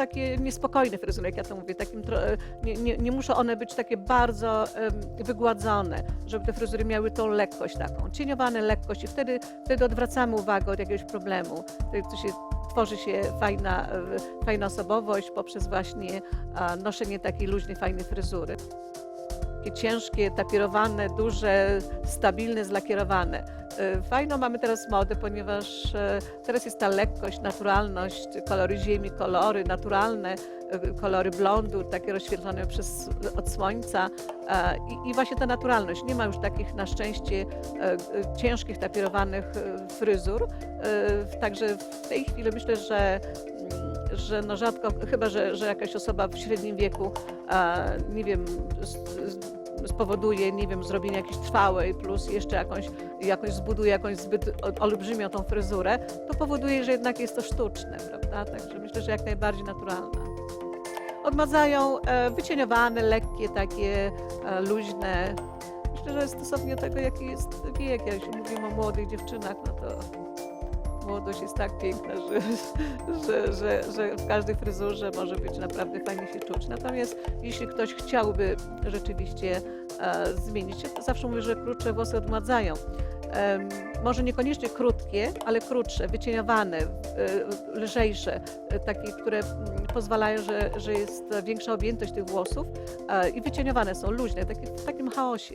takie niespokojne fryzury, jak ja to mówię. Takim, nie, nie, nie muszą one być takie bardzo wygładzone, żeby te fryzury miały tą lekkość taką. Cieniowane lekkość i wtedy, wtedy odwracamy uwagę od jakiegoś problemu. To się, tworzy się fajna, e, fajna osobowość poprzez właśnie noszenie takiej luźnej, fajnej fryzury. Takie ciężkie, tapirowane, duże, stabilne, zlakierowane. E, Fajną mamy teraz modę, ponieważ e, teraz jest ta lekkość, naturalność, kolory ziemi, kolory naturalne, e, kolory blondu, takie rozświetlone przez, od słońca e, i, i właśnie ta naturalność. Nie ma już takich na szczęście e, e, ciężkich, tapirowanych fryzur. Także w tej chwili myślę, że, mm, że no rzadko, chyba że, że jakaś osoba w średnim wieku, nie wiem, spowoduje, nie wiem, zrobienie jakiejś trwałej, plus jeszcze jakąś, jakąś zbuduje jakąś zbyt olbrzymią tą fryzurę, to powoduje, że jednak jest to sztuczne, prawda? Także myślę, że jak najbardziej naturalne. Odmadzają e, wycieniowane, lekkie, takie e, luźne. Myślę, że stosownie do tego, jaki jest wiek. Jak się mówimy o młodych dziewczynach, no to młodość jest tak piękna, że, że, że, że w każdej fryzurze może być naprawdę fajnie się czuć. Natomiast jeśli ktoś chciałby rzeczywiście e, zmienić się, to zawsze mówię, że krótsze włosy odmadzają. Em, może niekoniecznie krótkie, ale krótsze, wycieniowane, e, lżejsze, e, takie, które pozwalają, że, że jest większa objętość tych włosów e, i wycieniowane są luźne, takie, w takim chaosie.